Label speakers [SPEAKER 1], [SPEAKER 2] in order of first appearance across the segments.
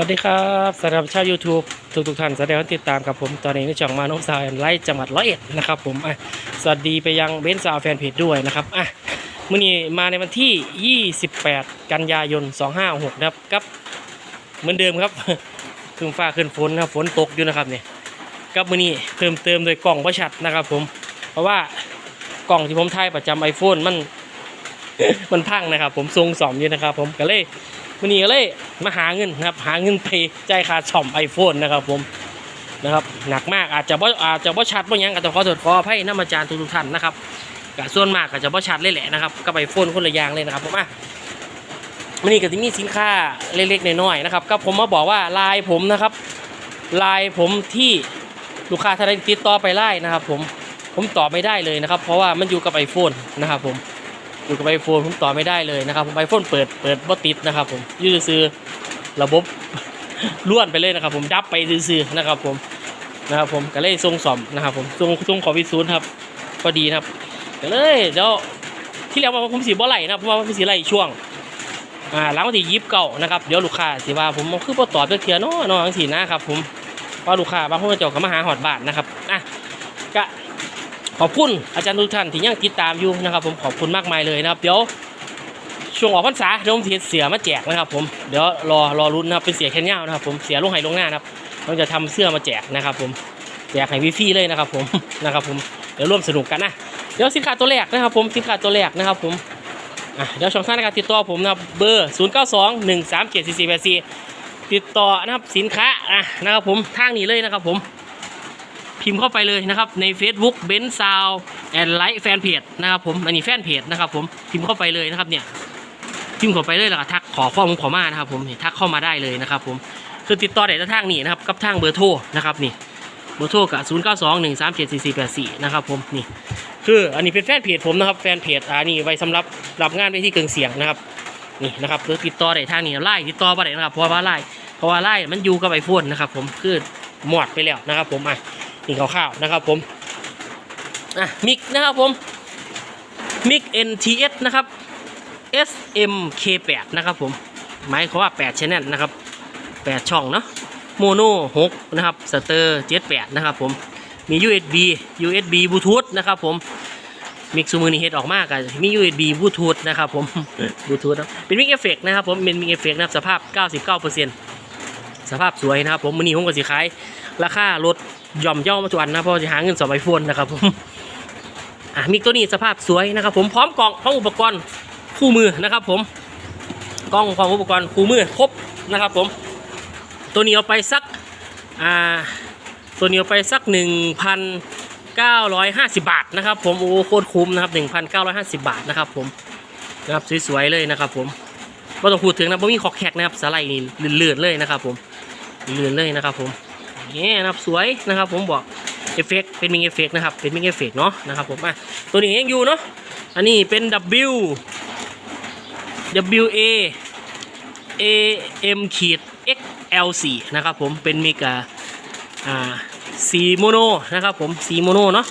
[SPEAKER 1] วัสดีครับสำหรับชาว YouTube ทุกทุกๆท่านแสดงว่าติดตามกับผมตอนนี้ในช่องมานพสาวแอนไลท์จังหวัดร้อยเอ็ดนะครับผมสวัสดีไปยังเบนซ์ซาวแฟนเพจด้วยนะครับอะมื่อนี้มาในวันที่ 28 กันยายน 256 นะครับกับ เหมือนเดิมครับคืนฟ้าคืนฝนนะครับฝนตกอยู่นะครับเนี่ยกับมื่อนี้เพิ่มเติมโดยกล่องประชัดนะครับผม เพราะว่ากล่องที่ผมถ่ายประจำไอโฟนมันมันพังนะครับ ผมทรงสอมอยู่นะครับ ผมก็เลย วันนี้ก็เลยมาหาเงินนะครับ หาเงินไปจ่ายค่าช่อมไอโฟนนะครับผมนะครับหนักมากอาจจะบ่อาจจะบ่ชัดบ่หยังก็ต้องขอโทษขออภัยน้ำอาจารย์ทุกท่านนะครับก็ส่วนมากก็จะบ่ชัดเลยแหละนะครับกับไอโฟนคนละอย่างเลยนะครับผมอะวันนี้ก็จะมีสินค้าเล็กๆน้อยๆนะครับก็ผมมาบอกว่าลายผมนะครับลายผมที่ลูกค้าท่านใดติดต่อไปไล่นะครับ ผมผมตอบไม่ได้เลยนะครับ เพราะว่ามันอยู่กับไอโฟนนะครับผม อยู่กับไอโฟนผมต่อไม่ได้เลยนะครับผมไอโฟนเปิดเปิดบ่ติดนะครับผมยืดซื้อระบบล้วนไปเลยนะครับ ผมดับไปซื้อนะครับผมนะครับผมก็เลยทรงสอมนะครับผมทรงทรงขอวิสูนครับพอดีนะครับก็เลยเดี๋ยวที่แล้วว่าผมสีบ่ไหลนะเพราะว่าผมสีไหลช่วงอ่าหลังวันที่ยิบเก่านะครับเดี๋ยวลูกค้าสิว่าผมคือบ่ตอบเพื่อเทียเนาะเนาะจังซี่นะครับผมเพราะลูกค้าบางคนเจ้าก็มาหาหอดบาทนะครับอะก็ ขอบคุณอาจารย์ทุกท่านที่ยังติดตามอยู่นะครับ ผมขอบคุณมากมายเลยนะครับ เดี๋ยวช่วงออกพรรษาเดี๋ยวผมเทเสียมาแจกนะครับผมเดี๋ยวรอรอรุ้นนะครับเป็นเสียแค่เงานะครับ ผมเสียลงไห้ลงหน้านะครับเราจะทำเสื้อมาแจกนะครับ ผมแจกให้ฟรีๆเลยนะครับ ผมนะครับ ผมเดี๋ยวร่วมสนุกกันนะเดี๋ยวสินค้าตัวแรกนะครับ ผมสินค้าตัวแรกนะครับ ผมอะเดี๋ยวช่องทางในการติดต่อผมนะครับเบอร์ 0 9 2 1 3 7 4 4 8 4 ติดต่อนะครับสินค้าอะนะครับ ผมทางนี้เลยนะครับ ผม พิมพ์เข้าไปเลยนะครับใน Facebook b e n s o u n d and Like Fan Page นะครับผมอันนี้แฟนเพจนะครับผมพิมพ์เข้าไปเลยนะครับเนี่ยพิมพ์เข้าไปเลยแล้วก็ทักขอข้อมูลขอมานะครับผมทักเข้ามาได้เลยนะครับผมคือติดต่อได้ทางนี้นะครับกับทางเบอร์โทรนะครับนี่เบอร์โทรกับ0 9 2 1 3 7 4 4 8 4นะครับผมนี่คืออันนี้เป็นแฟนเพจผมนะครับแฟนเพจอันนี้ไว้สำหรับรับงานไปที่เกิงเสียงนะครับนี่นะครับหรือติดต่อได้ทางนี้ไล่ติดต่อมาได้นะครับเพราะว่าไล่เพราะว่าไล่มันอยู่กับไอโฟนนะครับผมคือหมดไปแล้วนะครับผมอะ นี่คร่าวๆนะครับผมอะมิกนะครับผมมิก NTS นะครับ SMK8 นะครับผมหมายความว่า8 channel นะครับ 8 ช่องเนาะโมโน6นะครับสเตอร์78นะครับผมมี USB USB Bluetooth นะครับผมมิกซูมือนี่เฮ็ดออกมากอะมี USB Bluetooth นะครับผม Bluetooth นะเป็นมิกเอฟเฟกนะครับผมเป็นมิกเอฟเฟกนะครับสภาพ 99%สภาพสวยนะครับผมมือนี้ผมก็สิขาย ราคารถ ย่อมเย่ามาทุกอันนะเพราะจะหาเงินสอบไอโฟนนะครับผมอะมิกตัวนี้สภาพสวยนะครับ ผมพร้อมกล่องพร้อมอุปกรณ์คู่มือนะครับ ผมกล้องพร้อมอุปกรณ์คู่มือครบนะครับ ผม ตัวนี้เอาไปสักอ่าตัวนี้เอาไปสักหนึ่งพันเก้าร้อยห้าสิบบาทนะครับ ผมโอ้โคตรคุ้มนะครับหนึ่งพันเก้าร้อยห้าสิบบาทนะครับผมนะครับสวยๆเลยนะครับ ผมไม่ต้องพูดถึงนะผมมีขอกแขกนะครับสไลด์นี่เลื่อนๆเลยนะครับ ผมเลื่อนเลยนะครับ ผม นี่นะครับสวยนะครับ ผมบอกเอฟเฟกเป็นมิงเอฟเฟกนะครับเป็นมิงเอฟเฟกเนาะนะครับผมอะตัวนี้ยังอยู่เนาะอันนี้เป็น W W A A M ขีด X L 4นะครับผมเป็นมิกาอ่าสีโมโนนะครับผมสีโมโนเนาะ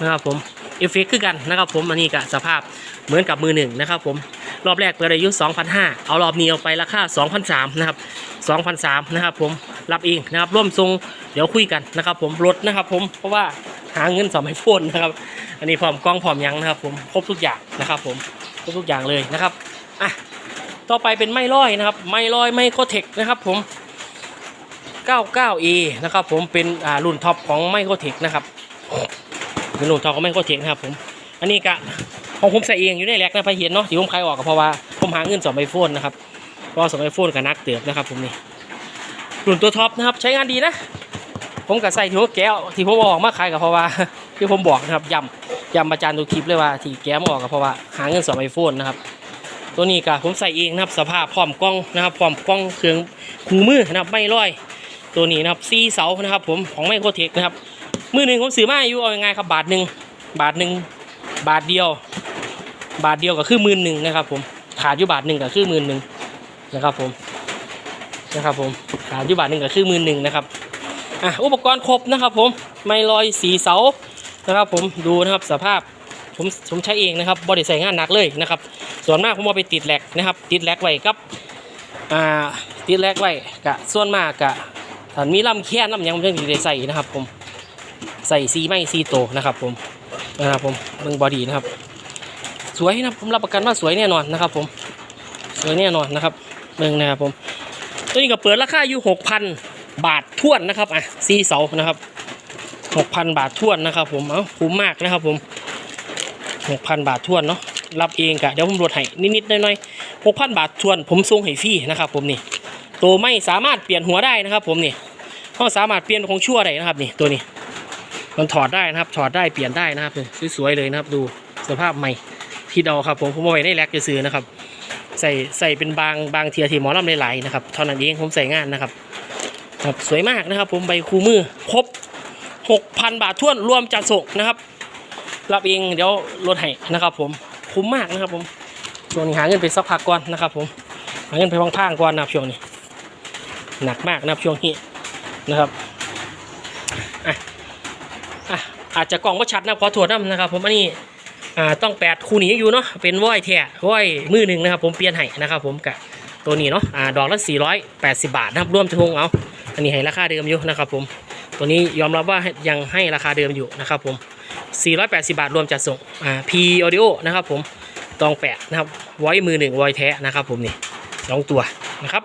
[SPEAKER 1] นะครับผมเอฟเฟกคือกันนะครับผมอันนี้ก็สภาพเหมือนกับมือหนึ่งนะครับผมรอบแรกเปิดอายุ2,500เอารอบนี้เอาไปราคา2,300นะครับ 2,300นะครับผมรับเองนะครับร่วมทรงเดี๋ยวคุยกันนะครับผมลดนะครับผมเพราะว่าหาเงินสมัยโฟนนะครับ อันนี้พร้อมกล้องพร้อมยังนะครับผมครบทุกอย่างนะครับผมครบทุกอย่างเลยนะครับอะต่อไปเป็นไม้ลอยนะครับไม้ลอยไม้โคเทคนะครับผม 99A นะครับผมเป็นอ่ารุ่นท็อปของไมโครเทคนะครับเป็นรุ่นท็อปของไมโครเทคนะครับผมอันนี้กะของผมใส่เองอยู่ในแร็กนะพายเห็นเนาะที่ผมขายออกก็เพราะว่าผมหาเงินสองไอโฟนนะครับ พราะว่าสองไอโฟนกับนักเติบนะครับผมนี่รุ่นตัวท็อปนะครับใช้งานดีนะ ผมกับใส่ที่ผมแก้วที่ผมออกมาขายกับเพราะว่าที่ผมบอกนะครับย้ำย้ำอาจารย์ดูคลิปเลยว่าที่แก้มออกกับเพราะว่าหาเงินสองไอโฟนนะครับ ตัวนี้กะผมใส่เองนะครับสภาพพร้อมกล้องนะครับพร้อมกล้องเครื่องคู่มือนะครับไม่ร้อย ตัวนี้นะครับซีเสานะครับ ผมของไมโครเทคนะครับมือหนึ่งผมซื้อมาอยู่เอายังไงครับบาทหนึ่งบาทหนึ่งบาทเดียว บาทเดียวก็คือมื่นหนึ่งนะครับ ผมขาดอยู่บาทหนึ่งก็คือมื่นหนึ่ง นะครับผมนะครับผมขาดอยู่บาทหนึ่งก็คือหมื่นหนึ่งนะครับอะอุปกรณ์ครบนะครับผมไม่ลอยสีเสานะครับผมดูนะครับสภาพผมผมใช้เองนะครับบริใส่งานหนักเลยนะครับ ส่วนมากผมเอาไปติดแหลกนะครับ ติดแหลกไว้กับอ่าติดแรกไว้กะส่วนมากกะถ้ามีลำแค่นลำยังมันจะได้ใส่นะครับผมใส่ซีไม่ซีโตนะครับผมนะครับผมเบิ่งบอดี้นะครับ สวยนะผมรับประกันว่าสวยแน่นอนนะครับผมสวยแน่นอนนะครับ เบิ่งนะครับผม ตัวนี้ก็เปิดราคาอยู่6,000บาทท้วนนะครับอะซีเสานะครับ6,000บาทท้วนนะครับผมเอ้าคุ้มมากนะครับผม6,000บาทท้วนเนาะรับเองกะเดี๋ยวผมลดให้นิดๆหน่อยๆ6,000บาททวน ผมส่งให้ฟรีนะครับ ผมนี่ตัวไม่สามารถเปลี่ยนหัวได้นะครับ ผมนี่เขาสามารถเปลี่ยนของชั่วได้นะครับนี่ตัวนี้ มันถอดได้นะครับ ถอดได้เปลี่ยนได้นะครับสวยๆเลยนะครับ ดูสภาพใหม่ที่เดาครับ ผมผมเอาไว้ในแร็กซื้อนะครับ ใส่ใส่เป็นบางบางเทียที่หมอลำหลายๆนะครับเท่านั้นเองผมใส่งานนะครับครับสวยมากนะครับ ผมใบคู่มือครบ6,000 บาทท้วนรวมจัดส่งนะครับรับเองเดี๋ยวลดให้นะครับ ผมคุ้มมากนะครับ ผมช่วงนี้หาเงินไปสักพักก่อนนะครับ ผมหาเงินไปพังๆก่อนนะครับช่วงนี้หนักมากนะครับช่วงนี้นะครับอะอะอาจจะกล่องว่าชัดนะขอโทษนะนะครับ ผมอันนี้ อ่าต้องแปดคู่นี้อยู่เนาะเป็นว้อยแท้ว้อยมือหนึ่งนะครับ ผมเปลี่ยนให้นะครับ ผมกับตัวนี้เนาะอ่าดอกละ480 บาทนะครับรวมทงเอาอันนี้ให้ราคาเดิมอยู่นะครับผมตัวนี้ยอมรับว่ายังให้ราคาเดิมอยู่นะครับผม 480 บาทรวมจัดส่งอ่า P Audio นะครับผมตองแปดนะครับไว้มือหนึ่งไว้แท้นะครับผมนี่สองตัวนะครับ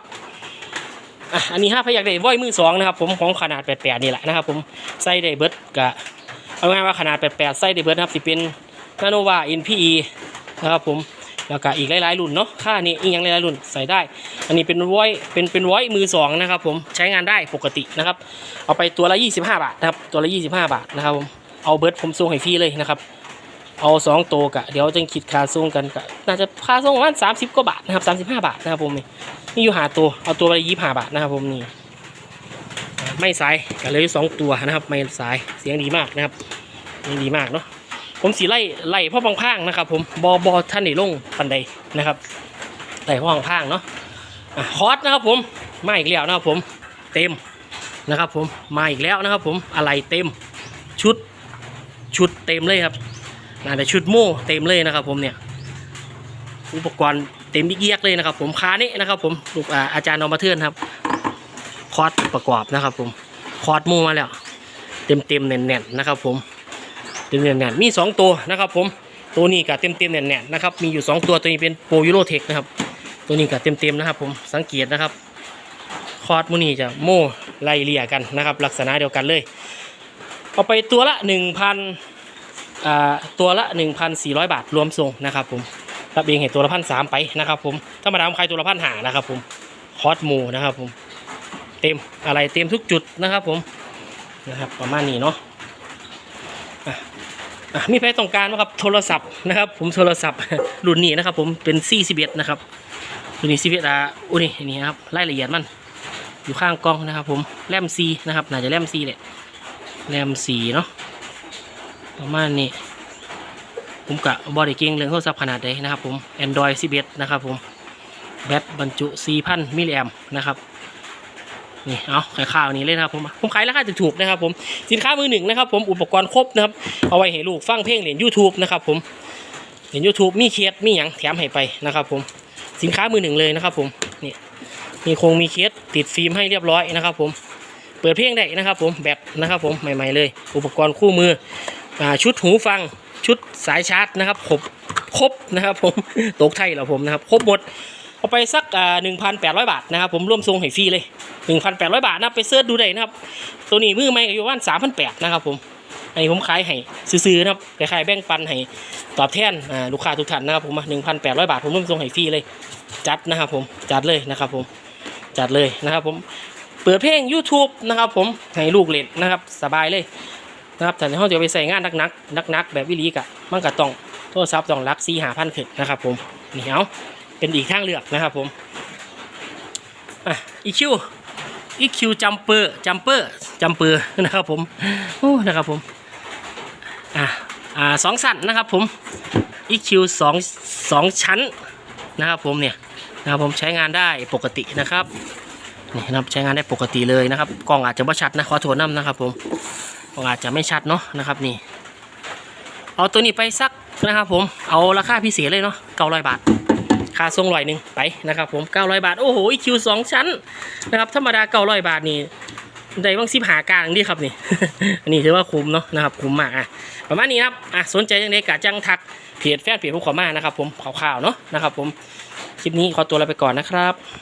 [SPEAKER 1] อะอันนี้ห้าพยักได้ไว้มือสองนะครับผมของขนาด88นี่แหละนะครับผมไส้ได้เบิร์ดกะเอาง่ายว่าขนาด88ไส้ได้เบิร์ดนะครับสิเป็น นาโนวา NPE นะครับผมแล้วก็อีกหลายๆรุ่นเนาะค่านี้อีกอย่างหลายๆรุ่นใส่ได้ อันนี้เป็นวอยเป็นเป็นวอยมือสองนะครับผมใช้งานได้ปกตินะครับ เอาไปตัวละ 25 บาทนะครับตัวละ 25 บาทนะครับผมเอาเบิร์ดผมส่งให้ฟรีเลยนะครับ เอาสองตัวกะเดี๋ยวจะคิดค่าส่งกันกะน่าจะค่าส่งประมาณ30กว่าบาทนะครับ 35 บาทนะครับผมนี่นี่อยู่หาตัวเอาตัวละ25 บาทนะครับผมนี่ไม่สายกันเลยสองตัวนะครับ ไม่สายเสียงดีมากนะครับดีมากเนาะ ผมสีไล่ไล่พ่อพังพางนะครับ ผมบอบอท่านนี่ลงปันใดนะครับไล่พ่อพังพางเนาะคอร์สนะครับผมมาอีกแล้วนะครับผมเต็มนะครับ ผมมาอีกแล้วนะครับ ผมอะไรเต็มชุดชุดเต็มเลยครับน่าจะชุดโม่เต็มเลยนะครับ ผมเนี่ยอุปกรณ์เต็มเยียกเลยนะครับ ผมคานี้นะครับ ผมลูกอาจารย์เอมาเทือนครับ คอร์สประกอบนะครับ ผมคอร์สโม่มาแล้ว เต็มเต็มแน่นๆนะครับ ผม เต็มๆแน่นๆมี 2 ตัวนะครับผมตัวนี้กับเต็มเต็มๆแน่นๆนะครับมีอยู่ 2 ตัวตัวนี้เป็นโปรยูโรเทคนะครับตัวนี้กับเต็มเต็มๆนะครับ ผมสังเกตนะครับ คอร์ดมูนี่จะโม่ไล่เลี่ยกันนะครับ ลักษณะเดียวกันเลยเอาไปตัวละ 1,000อ่าตัวละ 1,400 บาทรวมส่งนะครับ ผมรับเองเห็นตัวละพันสามไปนะครับ ผมธรรมาดามขายตัวละพันหานะครับ ผมคอร์ดมูนะครับ ผมเต็มอะไรเต็มทุกจุดนะครับ ผมนะครับประมาณนี้เนาะ มีใครต้องการไหมครับโทรศัพท์นะครับ ผมโทรศัพท์รุ่นนี้นะครับ ผมเป็นซี่สิบเอ็ดนะครับรุ่นนี้สิบเอ็ดอะอุ้ยนี่ครับรายละเอียดมันอยู่ข้างกล้องนะครับ ผมแรมซีนะครับน่าจะแรมซีแหละแรมซีเนาะประมาณนี้ผมกะบอดี้เก่งเรื่องโทรศัพท์ขนาดใดนะครับ ผม Android 11 นะครับ ผมแบตบรรจุ 4,000 มิลลิแอมนะครับ นี่เอาขายข้าวนี้เลยนะครับผมผมขายราคาถูกๆนะครับ ผมสินค้ามือหนึ่งนะครับ ผมอุปกรณ์ครบนะครับเอาไว้ให้ลูกฟังเพลงเล่น YouTube นะครับผมเล่น YouTube มีเคสมีหยังแถมให้ไปนะครับ ผมสินค้ามือหนึ่งเลยนะครับ ผมนี่มีคงมีเคสติดฟิล์มให้เรียบร้อยนะครับ ผมเปิดเพลงได้นะครับ ผมแบตนะครับ ผมใหม่ ๆเลย อุปกรณ์คู่มืออชุดหูฟังชุดสายชาร์จนะครับครบครบนะครับ ผมตกไทยแล้วผมนะครับครบหมด เอาไปสักอ่าหนึ่งพันแปดร้อยบาทนะครับผมร่วมทรงให้ฟรีเลยหนึ่งพันแปดร้อยบาทนะไปเสิร์ชดูได้นะครับตัวนี้มือไม่ก็อยู่ประมาณสามพันแปดนะครับผมอันนี้ผมขายให้ซื้อๆนะครับคล้ายแบ่งปันให้ตอบแทนอ่าลูกค้าทุกท่านนะครับผมหนึ่งพันแปดร้อยบาทผมร่วมส่งให้ฟรีเลยจัดนะครับผมจัดเลยนะครับผมจัดเลยนะครับผมเปิดเพลง YouTube นะครับผมให้ลูกเล่นนะครับสบายเลยนะครับแต่ในห้องจะไปใส่งานนักๆนักๆแบบวิลีกะมันก็ต้องโทรศัพท์ต้องรักซีหาพันขึ้นนะครับผมนี่เอ เป็นอีกทางเลือกนะครับผมอีคิวอีคิวจัมเปอร์จัมเปอร์จัมเปอร์นะครับผมโอ้นะครับผมอ่าอ่าสองสั้นนะครับผมอีคิวสองสองชั้นนะครับผมเนี่ยนะครับผมใช้งานได้ปกตินะครับนี่นะครับใช้งานได้ปกติเลยนะครับกล้องอาจจะไม่ชัดนะขอโทษน้ำนะครับผมกล้องอาจจะไม่ชัดเนาะนะครับนี่เอาตัวนี้ไปสักนะครับผมเอาราคาพิเศษเลยเนาะเก้าร้อยบาท ค่าส่งลอยหนึ่งไปนะครับผม900 บาท โอ้โหคิวสองชั้นนะครับธรรมดา900 บาทนี่ได้บ้างสิบหากลางดีครับนี่ อันนี้ถือว่าคุ้มเนาะนะครับคุ้มมากอะประมาณนี้ครับอะสนใจยังไงกะจังทักเพจแฟนเพจผมขอมานะครับผมข่าวๆเนาะนะครับผมคลิปนี้ขอตัวลาไปก่อนนะครับ